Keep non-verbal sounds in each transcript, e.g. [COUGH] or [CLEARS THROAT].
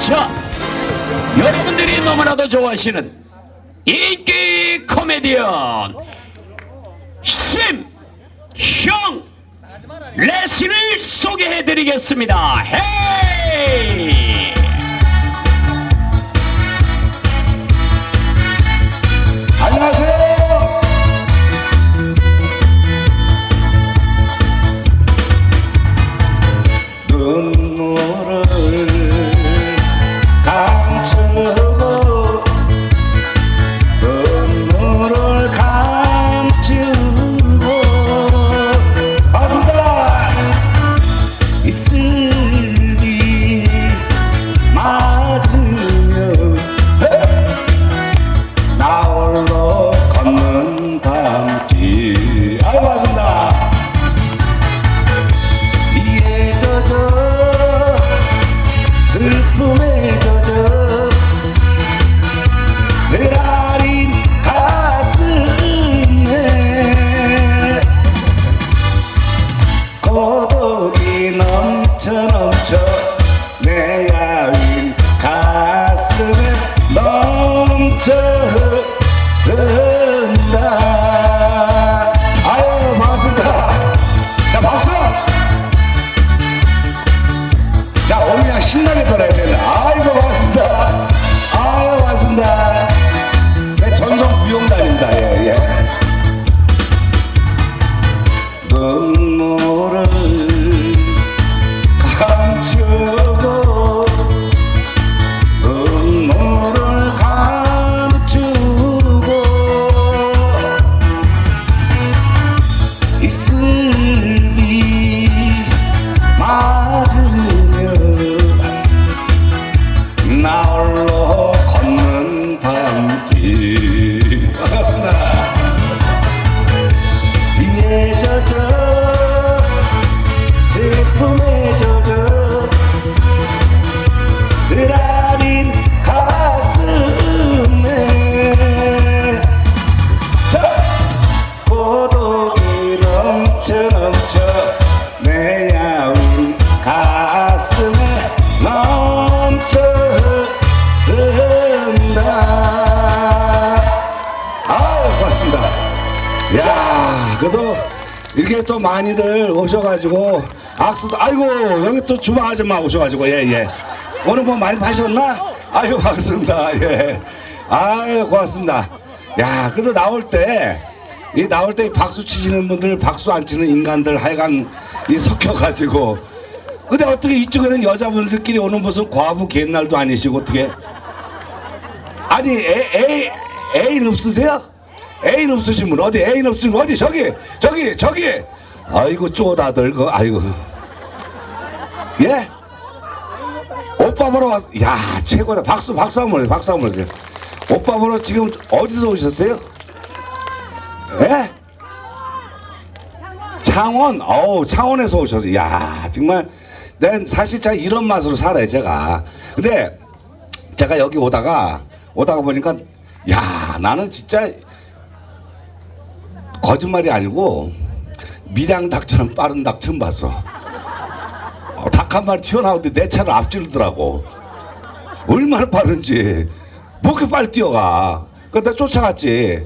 자, 여러분들이 너무나도 좋아하시는 인기 코미디언 심형 레슨을 소개해드리겠습니다. 헤이! 안녕하세요. 눈물 악수도 아이고 여기 또 주방 아줌마 오셔가지고 예 예. 오늘 뭐 많이 파셨나? 아유 반갑습니다. 예. 아유 고맙습니다. 야, 그래도 나올 때. 이 나올 때 박수 치시는 분들 박수 안 치는 인간들 하여간 이 섞여가지고 근데 어떻게 이쪽에는 여자분들끼리 오는 무슨 과부 옛날도 아니시고 어떻게 아니 애, 애, 애인 없으세요? 애인 없으신 분 어디 애인 없으신 분 어디 저기 저기 저기 아이고 쪼다들 그 아이고 예 오빠 보러 왔. 야 최고다 박수 박수 한번 해요 박수 한번 해주세요 오빠 보러 지금 어디서 오셨어요? 예? 창원 어우 창원에서 오셨어요 야 정말 난 사실 제가 이런 맛으로 살아요 제가 근데 제가 여기 오다가 오다가 보니까 야 나는 진짜 거짓말이 아니고 밀양 닭처럼 빠른 닭 처음 봤어. 어, 닭한 마리 튀어나오는데 내 차를 앞지르더라고. 얼마나 빠른지. 뭐 그렇게 빨리 뛰어가. 그러다 쫓아갔지.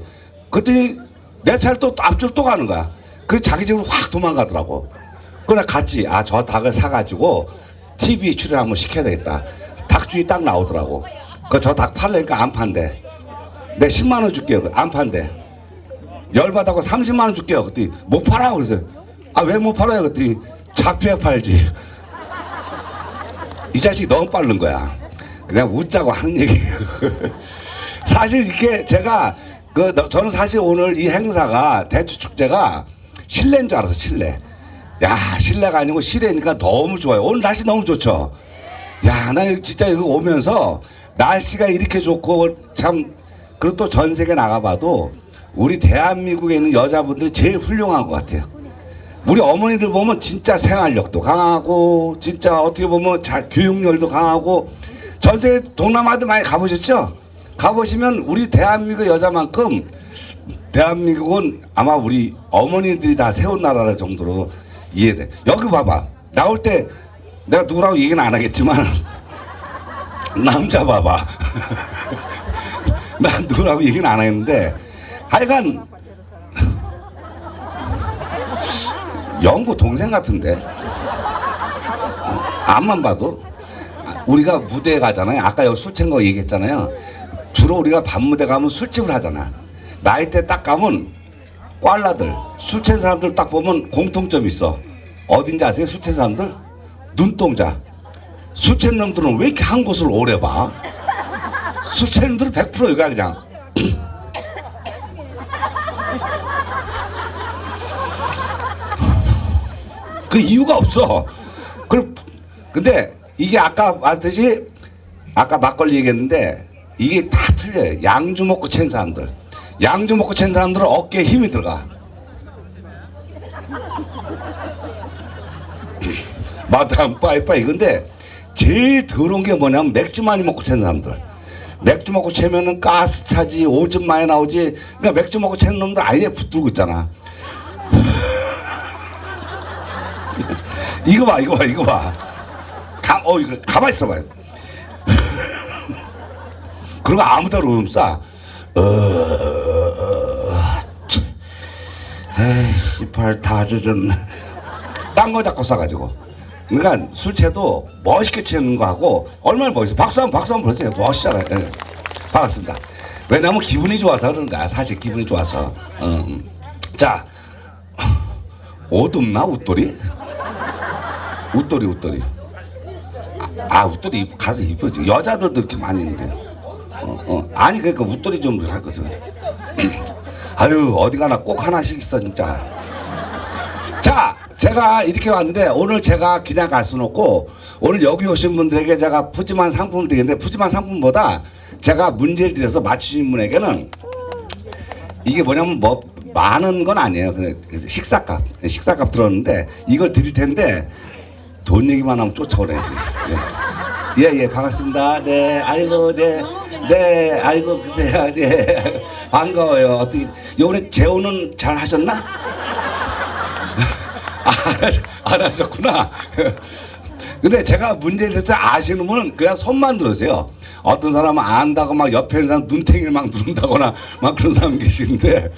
그랬더니 내 차를 또 앞줄 또 가는 거야. 그 자기 집으로 확 도망가더라고. 그래 갔지. 아 저 닭을 사가지고 TV 출연 한번 시켜야 되겠다. 닭주인 딱 나오더라고. 그 저 닭 팔려니까 안 판대. 내 10만 원 줄게요. 안 판대. 열받아고 30만 원 줄게요. 그때 못 팔아 그래서 아 왜 못 팔아요? 그때 잡혀야 팔지. 이 자식이 너무 빠른 거야. 그냥 웃자고 하는 얘기예요. [LAUGHS] 사실 이렇게 제가 그 너- 저는 사실 오늘 이 행사가 대추 축제가 실내인 줄 알았어 실내. 야 실내가 아니고 실내니까 너무 좋아요. 오늘 날씨 너무 좋죠. 야, 나 이거 진짜 이거 오면서 날씨가 이렇게 좋고 참 그리고 또 전 세계 나가봐도 우리 대한민국에 있는 여자분들이 제일 훌륭한 것 같아요. 우리 어머니들 보면 진짜 생활력도 강하고 진짜 어떻게 보면 자, 교육열도 강하고 전 세계 동남아도 많이 가보셨죠? 가보시면 우리 대한민국 여자만큼 대한민국은 아마 우리 어머니들이 다 세운 나라를 정도로 이해돼. 여기 봐봐. 나올 때 내가 누구라고 얘기는 안 하겠지만 [LAUGHS] 남자 봐봐. [LAUGHS] 난 누구라고 얘기는 안 했는데 하여간 영구 동생 같은데 앞만 봐도 아, 우리가 무대에 가잖아요. 아까 여기 술 챙거 얘기했잖아요. 주로 우리가 밤무대 가면 술집을 하잖아. 나이 때 딱 가면 꽐라들 술 취한 사람들 딱 보면 공통점이 있어. 어딘지 아세요? 술 취한 사람들? 눈동자. 술 취한 놈들은 왜 이렇게 한 곳을 오래 봐? 술 취한 놈들은 100% 여기가 그냥. [CLEARS THROAT] 그 이유가 없어. 그 근데 이게 아까 말했듯이 아까 막걸리 얘기했는데 이게 다 틀려요. 양주 먹고 챈 사람들. 양주 먹고 챈 사람들은 어깨에 힘이 들어가. [LAUGHS] 마담 빠이빠이 근데 제일 더러운 게 뭐냐면 맥주 많이 먹고 챈 사람들. 맥주 먹고 채면은 가스 차지 오줌 많이 나오지. 그러니까 맥주 먹고 채는 놈들 아예 붙들고 있잖아. 이거 봐, 이거 봐, 이거 봐. 가, 어, 이거 가만 있어 봐요. [LAUGHS] 그리고 아무 데로 오면 싸. 어. 에이, 씨발 다 주전. 딴거 잡고 싸가지고. 그러니까 술 취해도 멋있게 취하는 거 하고 얼마나 멋있어. 박수 한번 박수 한번 보세요. 멋있잖아요. 예. 반갑습니다. 왜냐면 기분이 좋아서 그런 거야. 사실 기분이 좋아서. 어, 음. 자, [LAUGHS] 옷 없나 웃돌이? 웃돌이 웃돌이. 아, 아, 웃돌이 입- 가서 입어지. 여자들도 이렇게 많이 있는데. 어, 어. 아니 그러니까 웃돌이 좀할 거죠. [CLEARS THROAT] 아유 어디 가나 꼭 하나씩 있어 진짜. 자, 제가 이렇게 왔는데 오늘 제가 그냥 갈 수는 없고 오늘 여기 오신 분들에게 제가 푸짐한 상품을 드리는데 푸짐한 상품보다 제가 문제를 드려서 맞추신 분에게는 이게 뭐냐면 뭐 많은 건 아니에요. 식사값, 식사값 들었는데 이걸 드릴 텐데 돈 얘기만 하면 쫓아오래지. 예. 예, 예, 반갑습니다. 네, 아이고, 네, 네, 아이고, 그세요, 네, 반가워요. 어떻게 요번에 재혼은 잘 하셨나? 아, 안, 하셨, 안 하셨구나. 근데 제가 문제를 대해서 아시는 분은 그냥 손만 들으세요. 어떤 사람은 안다고 막 옆에 있는 사람 눈탱이를 막 누른다거나 막 그런 사람 계시는데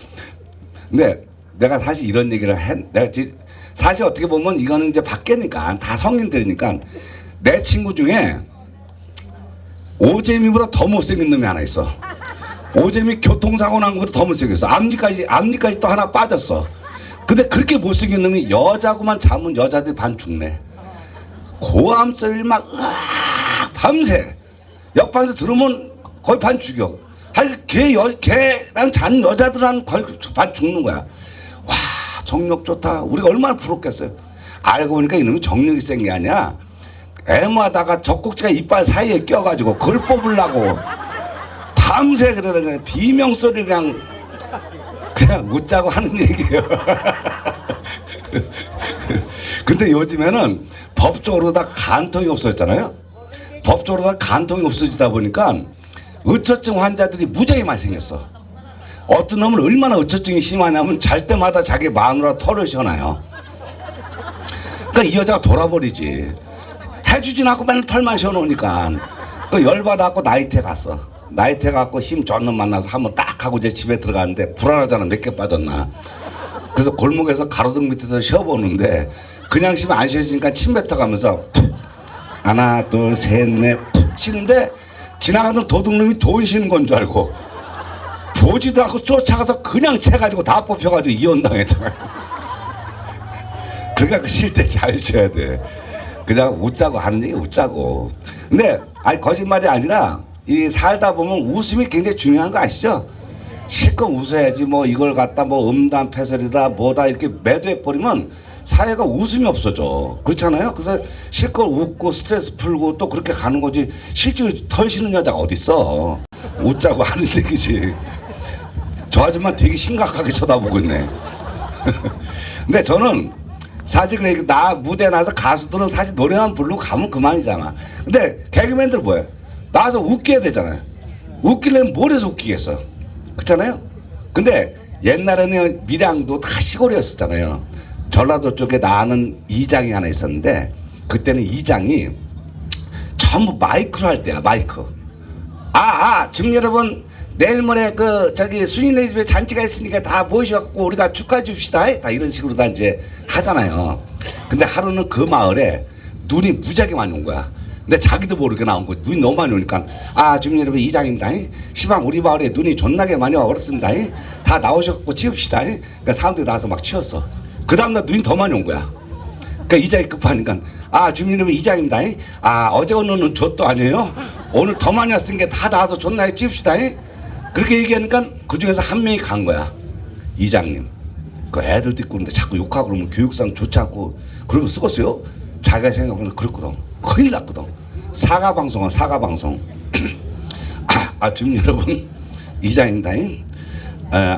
근데 내가 사실 이런 얘기를 했, 내가 지- 사실 어떻게 보면 이거는 이제 밖에니까 다 성인들이니까 내 친구 중에 오재미보다 더 못생긴 놈이 하나 있어. 오재미 교통사고 난 것보다 더 못생겼어. 앞니까지 앞니까지 또 하나 빠졌어. 근데 그렇게 못생긴 놈이 여자고만 자면 여자들이 반 죽네. 고함 소리를 막 으악 밤새 옆방에서 들으면 거의 반 죽여. 하여튼 걔 여, 걔랑 잔 여자들은 거의 반 죽는 거야. 와 정력 좋다. 우리가 얼마나 부럽겠어요. 알고 보니까 이놈이 정력이 센 게 아니야. 애마다가 젖꼭지가 이빨 사이에 껴가지고 그걸 뽑으려고 밤새 그러는 거야. 비명 소리 그냥 그냥 웃자고 하는 얘기예요. [LAUGHS] 근데 요즘에는 법적으로 다 간통이 없어졌잖아요. 법적으로 다 간통이 없어지다 보니까 의처증 환자들이 무지하게 많이 생겼어. 어떤 놈은 얼마나 의처증이 심하냐면 잘 때마다 자기 마누라 털을 시원해요. 그러니까 이 여자가 돌아버리지. 해주진 않고 맨날 털만 시원하니까. 그 열받아갖고 나이트에 갔어. 나이트에 갖고 힘놈 만나서 한번 딱 하고 이제 집에 들어가는데 불안하잖아. 몇 개 빠졌나. 그래서 골목에서 가로등 밑에서 쉬어보는데 그냥 쉬면 안 쉬어지니까 침 뱉어가면서 푹 하나 둘 셋넷 쉬는데 지나가던 도둑놈이 돈 쉬는 건 줄 알고 보지도 않고 쫓아가서 그냥 채가지고 다 뽑혀가지고 이혼당했잖아요. 그러니까 그쉴때잘 쉬어야 돼. 그냥 웃자고 하는 얘기 웃자고. 근데 아니 거짓말이 아니라 이 살다 보면 웃음이 굉장히 중요한 거 아시죠? 실컷 웃어야지 뭐 이걸 갖다 뭐 음담 패설이다 뭐다 이렇게 매도해 버리면 사회가 웃음이 없어져 그렇잖아요 그래서 실컷 웃고 스트레스 풀고 또 그렇게 가는 거지 실제로 털 쉬는 여자가 어딨어 웃자고 하는 얘기지 저 아줌마 되게 심각하게 쳐다보고 있네. [LAUGHS] 근데 저는 사실 나 무대 나서 가수들은 사실 노래만 부르고 가면 그만이잖아. 근데 개그맨들 뭐야 나와서 웃겨야 되잖아요. 웃기려면 뭘 해서 웃기겠어. 그렇잖아요. 근데 옛날에는 밀양도 다 시골이었었잖아요. 전라도 쪽에 나는 이장이 하나 있었는데 그때는 이장이 저 전부 마이크로 할 때야 마이크. 아, 아, 지금 여러분 내일 모레 그 저기 순이네 집에 잔치가 있으니까 다 모이셔갖고 우리가 축하 줍시다. 다 이런 식으로 다 이제 하잖아요. 근데 하루는 그 마을에 눈이 무지하게 많이 온 거야. 근데 자기도 모르게 나온 거야. 눈이 너무 많이 오니까 아 지금 여러분 이장입니다. 시방 우리 마을에 눈이 존나게 많이 와버렸습니다. 다 나오셔갖고 치웁시다. 그러니까 사람들이 나와서 막 치웠어. 그 다음날 눈이 더 많이 온 거야. 그러니까 이장이 급하니까 아 주민 여러분 이장입니다. 아 어제 오늘은 좆도 아니에요. 오늘 더 많이 왔으니까 다 나와서 존나게 찝시다. 그렇게 얘기하니까 그 중에서 한 명이 간 거야. 이장님. 그 애들도 있고 그런데 자꾸 욕하고 그러면 교육상 좋지 않고 그러면 쓰겠어요? 자기가 생각하면 그렇거든. 큰일 났거든. 사과 방송은 사과 방송. 아, 아 주민 여러분 이장입니다. 에,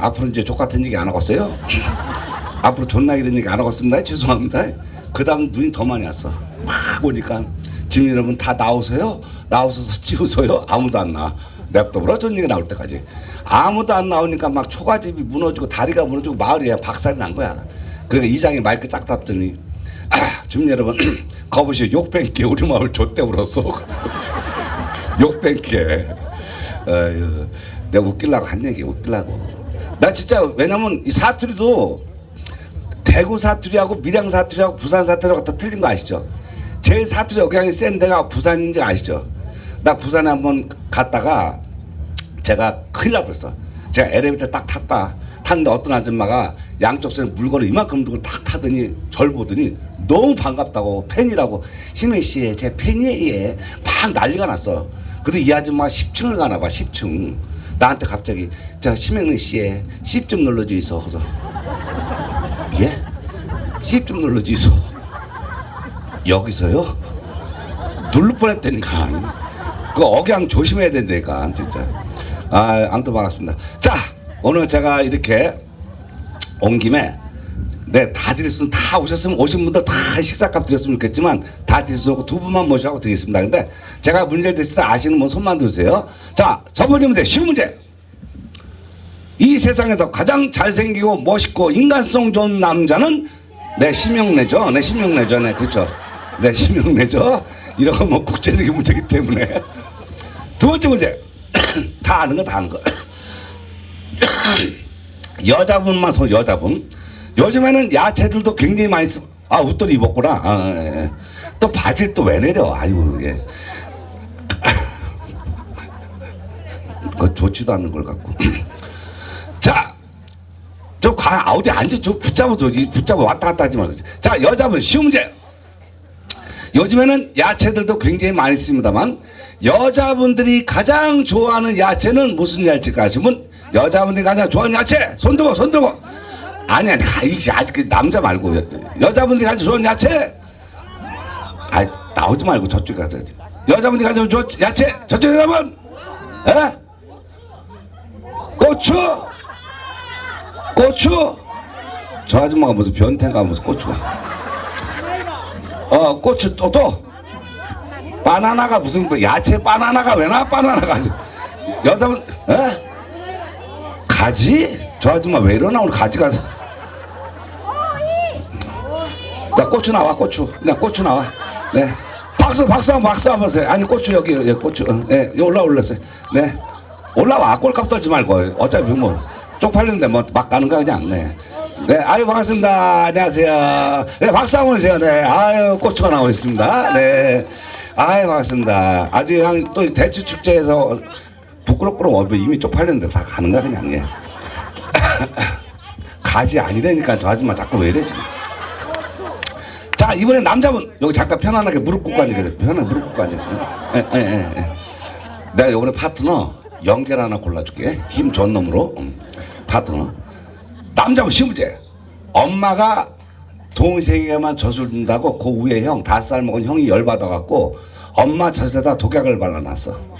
앞으로 이제 족 같은 얘기 안 하겠어요? [CLEARS THROAT] 앞으로 존나 이런 얘기 안 하겠습니다. 죄송합니다. 그 다음 눈이 더 많이 왔어. 막 오니까 지금 여러분 다 나오세요. 나오셔서 [LAUGHS] 찍으세요. 아무도 안 나와. 냅둬버려. 전 얘기 나올 때까지. 아무도 안 나오니까 막 초가집이 무너지고 다리가 무너지고 마을이 그냥 박살이 난 거야. 그러니까 이장이 마이크 짝 잡더니 아, 지금 여러분 [CLEARS THROAT] 거보시오 욕뱅게 우리 마을 좆대 울었어. [LAUGHS] 욕뱅게. 아유, 내가 웃기려고 한 얘기 웃기려고. 나 진짜 왜냐면 이 사투리도 대구 사투리하고 밀양 사투리하고 부산 사투리하고 다 틀린 거 아시죠? 제일 사투리 억양이 센 데가 부산인 지 아시죠? 나 부산에 한번 갔다가 제가 큰일 나버렸어. 제가 엘리베이터 딱 탔다. 탔는데 어떤 아줌마가 양쪽 손에 물건을 이만큼 들고 딱 타더니 절 보더니 너무 반갑다고 팬이라고 신혜 씨, 제 팬이에요. 막 난리가 났어. 근데 이 아줌마 10층을 가나 봐, 10층. 나한테 갑자기 저 심영래 씨의 10좀 눌러주이소. 그래서 예? 10좀 눌러주이소. 여기서요? 누를 뻔했다니까. 그 억양 조심해야 된다니까 진짜. 아, 아무튼 반갑습니다. 자, 오늘 제가 이렇게 온 김에 네, 다 드릴 수는 다 오셨으면 오신 분들 다 식사값 드렸으면 좋겠지만 다 없고 두 분만 모셔가고 드리겠습니다. 근데 제가 문제를 드실 때 아시는 분 손만 드세요. 자, 첫 번째 문제, 쉬운 문제. 이 세상에서 가장 잘생기고 멋있고 인간성 좋은 남자는 내 심형래죠. 내 심형래죠. 네, 그렇죠. 내 심형래죠. 이런 건뭐 국제적인 문제이기 때문에. 두 번째 문제. [COUGHS] 다 아는 거 다 아는 거. 여자분만 소 여자분. 요즘에는 야채들도 굉장히 많이 쓰. 아 웃돌이 입었구나. 아, 예, 예. 또 바지를 또 왜 내려? 아이고 이게. [COUGHS] 그 좋지도 않는 걸 갖고. [COUGHS] 자, 저 가, 어디 앉아, 저 붙잡아도, 이 붙잡아 왔다 갔다 하지 말고. 자, 여자분, 쉬운 문제. 요즘에는 야채들도 굉장히 많이 씁니다만, 여자분들이 가장 좋아하는 야채는 무슨 야채일까 하시면, 여자분들이 가장 좋아하는 야채, 손 들고, 손 들고. 아니, 아니, 아니, 아니, 그 남자 말고, 여, 여자분들이 가장 좋아하는 야채. 아 나오지 말고 저쪽에 가자. 여자분들이 가장 좋아하는 야채, 저쪽 여자분. 에? 고추! 고추! 저 아줌마가 무슨 변태인가 무슨 고추가. 어, 고추 또 또. 바나나가 무슨 뭐 야채 바나나가 왜 나? 바나나가. 여자분, 에? 가지? 저 아줌마 왜 이러나 오늘 가지가. 야 고추 나와 고추. 그냥 고추 나와. 네. 박수 박수 한번 박수 한번 보세요. 아니 고추 여기 여기 고추. 어, 네 올라 올랐어요. 네. 올라와 꼴값 떨지 말고 어차피 뭐 쪽팔리는데 뭐 막 가는 거 그냥 네. 네, 아유 반갑습니다. 안녕하세요. 네, 박수 한번 주세요. 네, 아유 고추가 나오고 있습니다. 네, 아유 반갑습니다. 아직 또 대추 축제에서 부끄럽고 이미 쪽팔렸는데 다 가는 거 그냥 예. [LAUGHS] 가지 아니라니까 저 아줌마 자꾸 왜 이러지? 자 이번에 남자분 여기 잠깐 편안하게 무릎 꿇고 앉아 계세요. 편안하게 무릎 꿇고 앉아. 예, 예, 예, 예. 내가 이번에 파트너 연결 하나 골라줄게. 힘 좋은 놈으로 음, 파트너. 남자분 문제. 엄마가 동생에게만 젖을 준다고 그 위에 형 다섯 살 먹은 형이 열받아갖고 엄마 젖에다 독약을 발라놨어.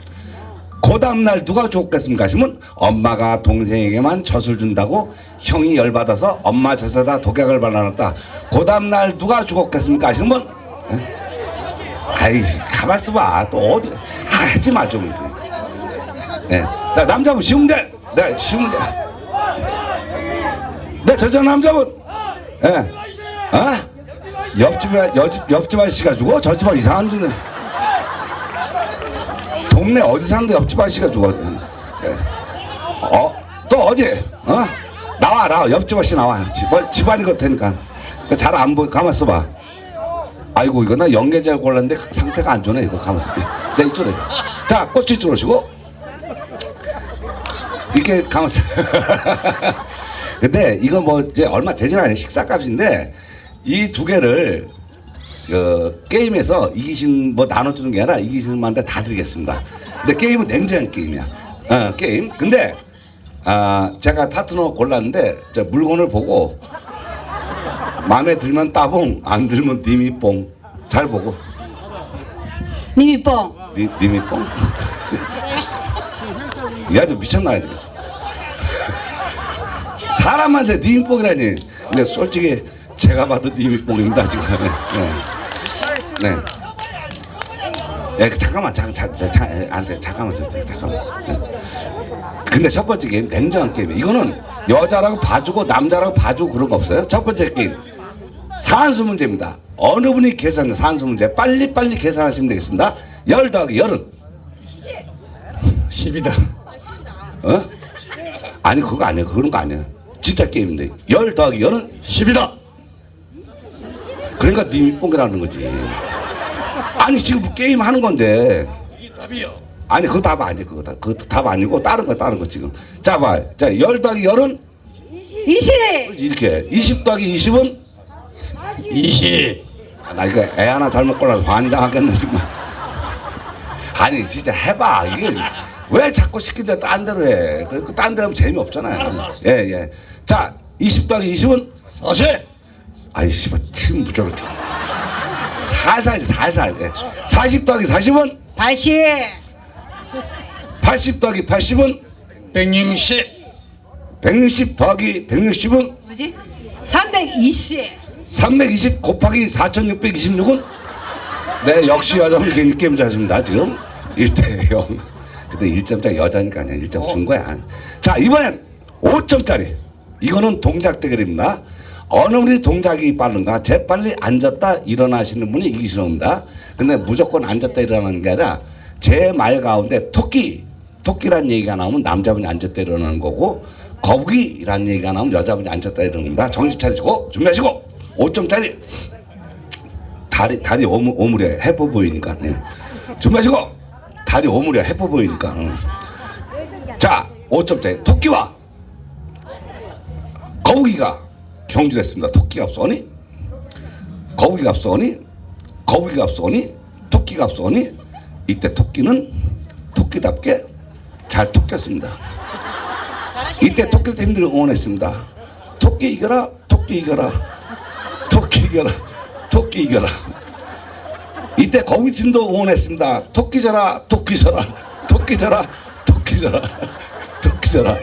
그 다음날 누가 죽었겠습니까? 하시면 엄마가 동생에게만 젖을 준다고 형이 열받아서 엄마 젖에다 독약을 발라놨다. 그 다음날 누가 죽었겠습니까? 하시면 에? 아이 가만 있어 봐. 또 어디 아, 하지 마좀. 네. 나 남자분 쉬운 문제 네 쉬운 문제 네 저저 남자분. 예 어? 옆집에 옆집 옆집 아저씨가 죽어 저 집안 이상한 짓은 동네 어디 사는데 옆집 아저씨가 죽어. 어? 또 어디? 어? 나와 나와 옆집 아저씨 나와. 집, 뭐, 집안이 그렇다니까. 잘 안 보이. 가만 있어봐. 아이고 이거 나 연계제 골랐는데 상태가 안 좋네 이거 가만 있어. 네 이쪽으로. 자 꽃이 이쪽으로 오시고. 이렇게 가만 있어. [LAUGHS] 근데 이거 뭐 이제 얼마 되진 않아요 식사값인데 이 두 개를 그 게임에서 이기신 뭐 나눠주는 게 아니라 이기시는 분한테 다 드리겠습니다. 근데 게임은 냉정한 게임이야. 어 게임. 근데 아 제가 파트너 골랐는데 저 물건을 보고 마음에 들면 따봉, 안 들면 님이 뽕. 잘 보고 님이 뽕. 니, 님이 뽕. 이 아주 미쳤나야 되겠어. 사람한테 님이 뽕이라니. 근데 솔직히 제가 봐도 님이 뽕입니다 지금. 네. 네. 예, 잠깐만, 잠, 잠, 잠, 잠, 예, 알았어요. 잠깐만, 저, 저, 잠깐만. 네. 근데 첫 번째 게임 냉정한 게임. 이거는 여자라고 봐주고 남자라고 봐주고 그런 거 없어요. 첫 번째 게임 산수 문제입니다. 어느 분이 계산 산수 문제 빨리 빨리 계산하시면 되겠습니다. 열 더하기 열은 10이다. 어? 아니 그거 아니에요. 그런 거 아니에요. 진짜 게임인데 열 더하기 열은 10이다. 그러니까 님이 뽕이라는 거지. 아니 지금 게임 하는 건데 이게 답이요. 아니 그거 답 아니에요. 그거 답, 그거 답 아니고 다른 거 다른 거 지금. 자 봐. 자 열 더하기 열은 20. 이렇게 20 더하기 20은 20. 아, 나 이거 애 하나 잘못 골라서 환장하겠네 지금. 아니 진짜 해봐 이게 왜 자꾸 시킨데 딴 대로 해? 그딴 대로 하면 재미없잖아요. 알았어, 알았어. 예 예. 자20 더하기 20은 40. 아이 씨발 팀 무조건 살살 살살. 예. 40 더하기 40은 80. 80 더하기 80은 160. 160 더하기 160은 뭐지? 320. 320 곱하기 4626은 네 역시 여자분 게임 게임 잘하십니다 지금 1대 0 근데 1점짜리 여자니까 그냥 1점 준 거야 자 이번엔 5점짜리 이거는 동작 대결입니다 어느 분이 동작이 빠른가? 재빨리 앉았다 일어나시는 분이 이기시는 겁니다. 근데 무조건 앉았다 일어나는 게 아니라 제 말 가운데 토끼 토끼란 얘기가 나오면 남자분이 앉았다 일어나는 거고 거북이란 얘기가 나오면 여자분이 앉았다 일어나는 겁니다. 정신 차리시고 준비하시고 5점짜리. 다리 다리 오물, 오물에 해퍼 보이니까. 네. 준비하시고 다리 오물에 해퍼 보이니까. 응. 자 5점짜리. 토끼와 거북이가 경주했습니다. 토끼가 앞서니? 거북이가 앞서니? 거북이가 앞서니? 토끼가 앞서니? 이때 토끼는 토끼답게 잘 토꼈습니다. 이때 토끼 팀들을 응원했습니다. 토끼 이겨라 토끼 이겨라 토끼 이겨라 토끼 이겨라. 이때 거기 팀도 응원했습니다. 토끼 져라 토끼 져라 토끼 져라 토끼 져라 토끼 져라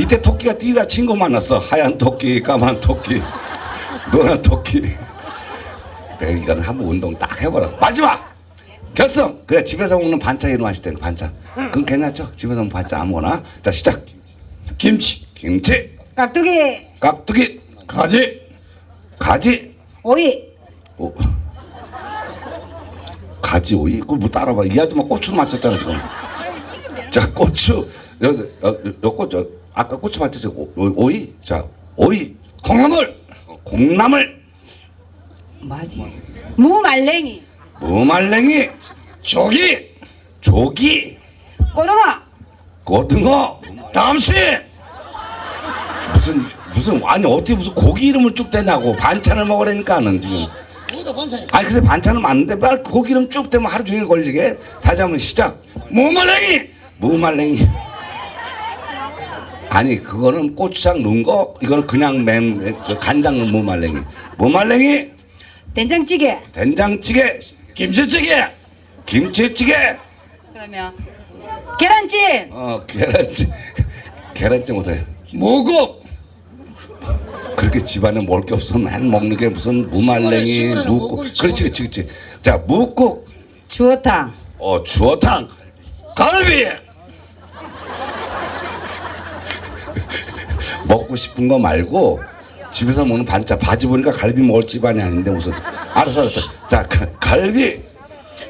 이때 토끼가 뛰다 친구 만났어. 하얀 토끼 까만 토끼 노란 토끼. 내가 이거는 한번 운동 딱 해봐라. 마지막! 결승! 그래 집에서 먹는 반찬 이름 하실 때는 반찬. 그건 괜찮죠? 집에서 먹는 반찬 아무거나. 자 시작! 김치. 김치! 깍두기. 깍두기! 가지. 가지! 오이. 오. 가지 오이? 그걸 뭐 따라봐. 이 아줌마 고추 맞췄잖아 지금. 자 고추. 여기 요 고추 아까 고추 맞췄죠 오- 오- 오이? 자 오이. 콩나물! 콩나물! 뭐지? 무말랭이. 무말랭이. 조기. 조기! 고등어. 고등어. 담시. 무슨 무슨 아니 어떻게 무슨 고기 이름을 쭉 대냐고. 반찬을 먹으라니까는 지금. 아니 그래서 반찬은 맞는데 고기 이름 쭉 대면 하루 종일 걸리게. 다시 한번 시작. 무말랭이. 무말랭이 아니 그거는 고추장 넣은 거 이거는 그냥 맨 그 간장 넣은 무말랭이 무말랭이 된장찌개. 된장찌개 김치찌개. 김치찌개 그러면 계란찜. 어 계란찜 [LAUGHS] 계란찜 오세요 무국. 그렇게 집안에 먹을 게 없으면 맨 먹는 게 무슨 무말랭이 시원해, 묵국 그렇지 그렇지 그렇지 자 묵국 주어탕. 어 주어탕 갈비. 먹고 싶은 거 말고 집에서 먹는 반찬 바지 보니까 갈비 먹을 집안이 아닌데 무슨. 알았어 알았어. 자 가- 갈비.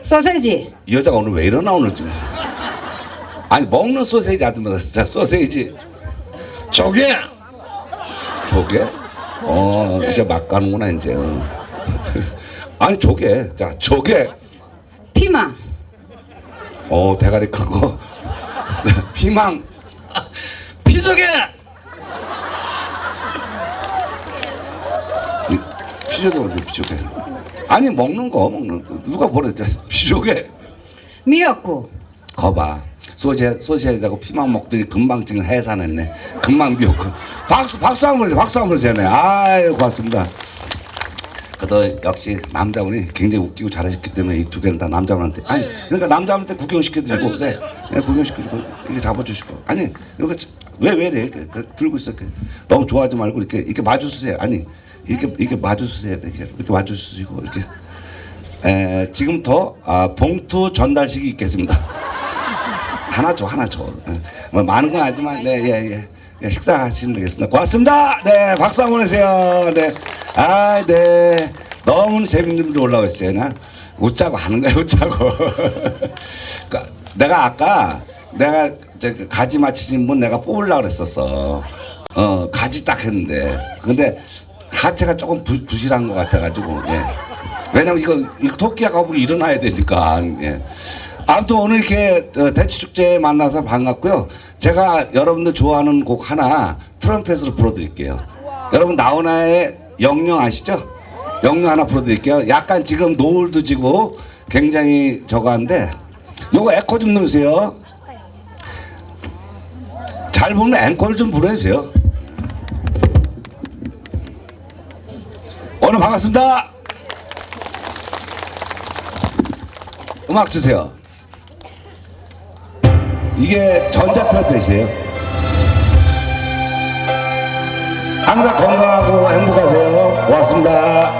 소세지. 이 여자가 오늘 왜 이러나 오늘 좀. 아니 먹는 소세지 아줌마 진짜 소세지. 조개. 조개? 어 이제 막 가는구나 이제. 어. [LAUGHS] 아니 조개. 자 조개. 피망. 어 대가리 큰 거. [LAUGHS] 피망. 피조개 피조개 어디 피조개. 아니 먹는 거 먹는 거. 누가 보냈자 피조개. 미역국. 거봐. 소세 소세지하고 피망 먹더니 금방 지금 해산했네. 금방 미역국. 박수 박수 한번 해주세요. 박수 한번 해주세요. 네. 아유 고맙습니다. 그래도 역시 남자분이 굉장히 웃기고 잘하셨기 때문에 이 두 개는 다 남자분한테. 아니 그러니까 남자분한테 구경시켜드리고. 네, 네 구경시켜주고 이렇게 잡아주시고. 아니 이렇게 왜왜 이래? 이렇게 그, 들고 있어 이렇게. 너무 좋아하지 말고 이렇게 이렇게 마주쓰세요. 아니 이렇게 이렇게 마주쓰세요 이렇게 이렇게 마주쓰시고 이렇게 에, 지금부터 아, 봉투 전달식이 있겠습니다. 하나 줘, 하나 줘. 예. 뭐 많은 건 아니지만, 네, 예, 예. 예, 식사하시면 되겠습니다. 고맙습니다. 네, 박수 한번 해주세요. 네. 아, 네. 너무 재밌는 분들 올라와 있어요. 나 웃자고 하는 거야, 웃자고. [LAUGHS] 그러니까 내가 아까 내가 저 가지 마치신 분 내가 뽑으려고 그랬었어. 어, 가지 딱 했는데. 근데 하체가 조금 부, 부실한 것 같아가지고, 예. 왜냐면 이거, 이거 토끼가 거북이 일어나야 되니까. 예. 아무튼 오늘 이렇게 어, 대치축제에 만나서 반갑고요. 제가 여러분들 좋아하는 곡 하나 트럼펫으로 불러드릴게요. 여러분 나훈아의 영영 아시죠? 영영 하나 불러드릴게요. 약간 지금 노을도 지고 굉장히 저거 한데 요거 에코 좀 넣으세요. 잘 보면 앵콜 좀 불러주세요. 오늘 반갑습니다. 음악 주세요. 이게 전자 트럼펫이에요. 항상 건강하고 행복하세요. 고맙습니다.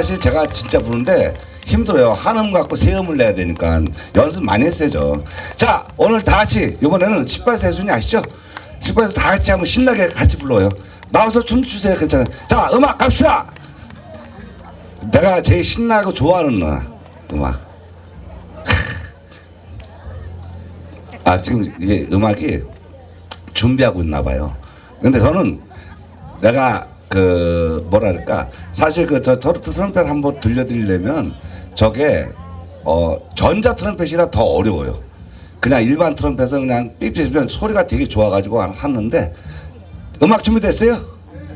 사실 제가 진짜 부르는데 힘들어요. 한음 갖고 세음을 내야 되니까 연습 많이 했어요. 자 오늘 다 같이 이번에는 18세 순위 아시죠? 18세 다 같이 한번 신나게 같이 불러요. 나와서 춤 추세요. 괜찮아요. 자 음악 갑시다. 내가 제일 신나고 좋아하는 음악. [LAUGHS] 아 지금 이제 음악이 준비하고 있나 봐요. 근데 저는 내가 그 뭐랄까 사실 그저 저르트 트럼펫 한번 들려드리려면 저게 어 전자 트럼펫이라 더 어려워요. 그냥 일반 트럼펫은 그냥 삐삐면 소리가 되게 좋아가지고 하나 샀는데 음악 준비됐어요?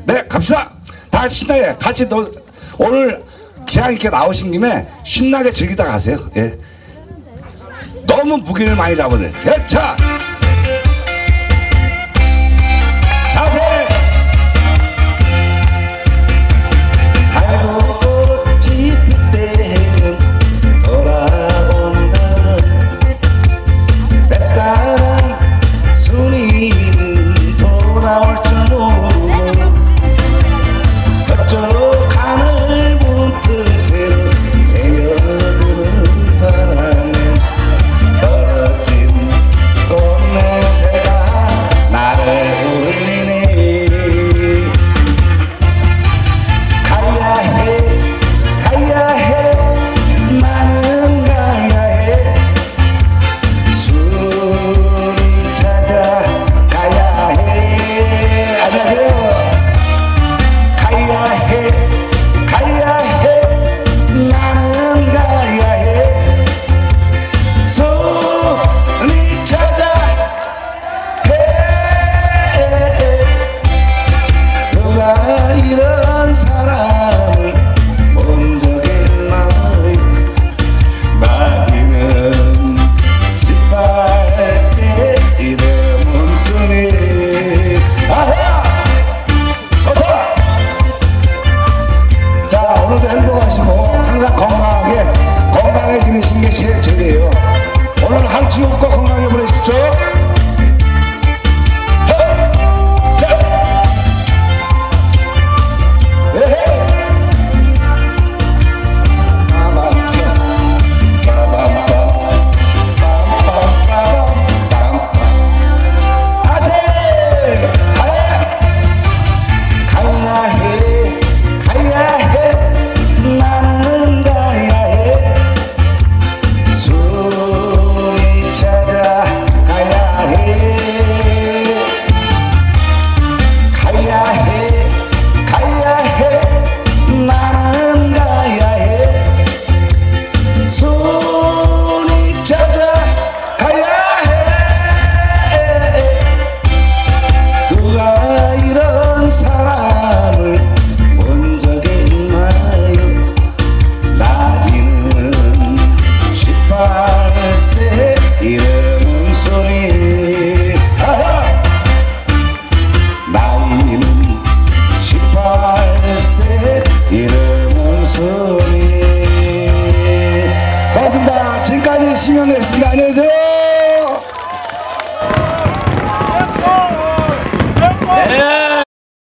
네 갑시다. 다 신나게 같이 너, 오늘 그냥 이렇게 나오신 김에 신나게 즐기다 가세요. 예. 너무 무게를 많이. 자, 다